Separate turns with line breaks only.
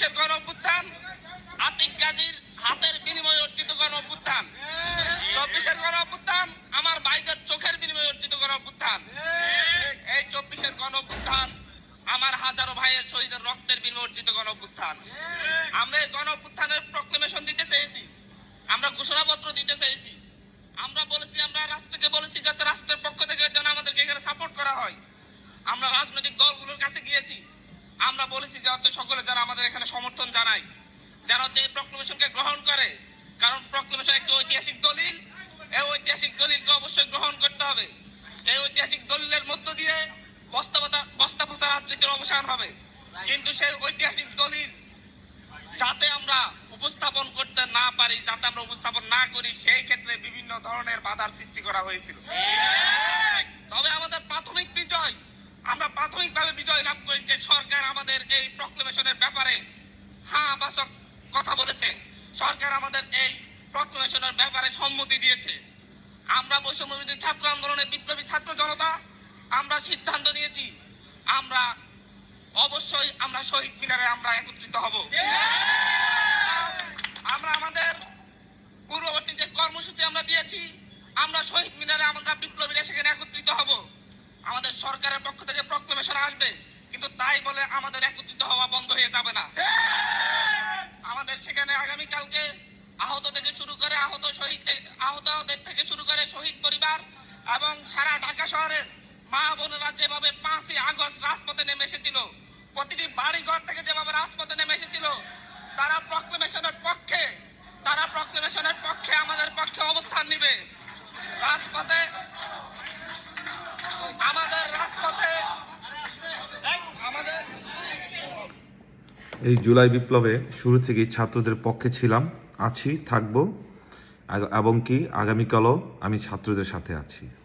চব্বিশের গণ অভ্যুত্থান, আতিক গাজীর হাতের বিনিময়ে অর্জিত গণ অভ্যুত্থান, চব্বিশের গণ অভ্যুত্থান, আমার ভাইদের চোখের বিনিময়ে অর্জিত গণ অভ্যুত্থান, এই চব্বিশের গণ অভ্যুত্থান, আমার হাজারো ভাইয়ের শহীদের রক্তের বিনিময়ে অর্জিত গণ অভ্যুত্থান। আমরা এই গণ অভ্যুত্থানের প্রক্লেমেশন দিতে চেয়েছি, আমরা ঘোষণাপত্র দিতে চেয়েছি। আমরা বলেছি, আমরা রাষ্ট্রকে বলেছি যাতে রাষ্ট্রের পক্ষ থেকে যেন আমাদেরকে এখানে সাপোর্ট করা হয়। আমরা রাজনৈতিক দলগুলোর কাছে গিয়েছি আমরা বলেছি যে হচ্ছে সকলে যারা আমাদের এখানে সমর্থন জানায়, যারা হচ্ছে এই প্রক্লেমেশনকে গ্রহণ করে, কারণ প্রক্লেমেশন একটি ঐতিহাসিক দলিল, এই ঐতিহাসিক দলিলকে অবশ্যই গ্রহণ করতে হবে। এই ঐতিহাসিক দলিলের মধ্য দিয়ে বস্তা ফসা রাজনীতির অবসান হবে। কিন্তু সেই ঐতিহাসিক দলিল যাতে আমরা উপস্থাপন করতে না পারি, যাতে আমরা উপস্থাপন না করি, সেই ক্ষেত্রে বিভিন্ন ধরনের বাধার সৃষ্টি করা হয়েছিল তবে আমাদের প্রাথমিক বিজয় আমরা প্রাথমিকভাবে বিজয় লাভ করি যে সরকার আমাদের এই ব্যাপারে হ্যাঁ বাসক কথা বলেছে। সরকার আমাদের এই প্রক্লেমেশনের ব্যাপারে সম্মতি দিয়েছে। আমরা বৈষম্যবিরোধী ছাত্র আন্দোলনের বিপ্লবী ছাত্র জনতা, আমরা সিদ্ধান্ত নিয়েছি, আমরা অবশ্যই আমরা শহীদ মিনারে আমরা একত্রিত হব। আমরা আমাদের পূর্ববর্তী যে কর্মসূচি আমরা দিয়েছি, আমরা শহীদ মিনারে আমরা বিপ্লবীরা সেখানে একত্রিত হব। আমাদের সরকারের পক্ষ থেকে প্রক্লেমেশন আসবে, কিন্তু তাই বলে আমাদের একত্রিত হওয়া বন্ধ হয়ে যাবে না আমাদের সেখানে আগামীকালকে আহত থেকে শুরু করে আহত শহীদ আহতদের থেকে শুরু করে শহীদ পরিবার এবং সারা ঢাকা শহরের মা বোনেরা যেভাবে পাঁচই আগস্ট রাজপথে নেমে এসেছিল, প্রতিটি থেকে যেভাবে রাজপথে নেমে এসেছিল, তারা প্রক্লেমেশনের পক্ষে, তারা প্রক্লেমেশনের পক্ষে আমাদের পক্ষে অবস্থান নিবে। রাজপথে, আমাদের রাজপথে, আমাদের
এই জুলাই বিপ্লবে শুরু থেকেই ছাত্রদের পক্ষে ছিলাম, আছি, থাকব। এবং কি? আগামীকালও আমি ছাত্রদের সাথে আছি।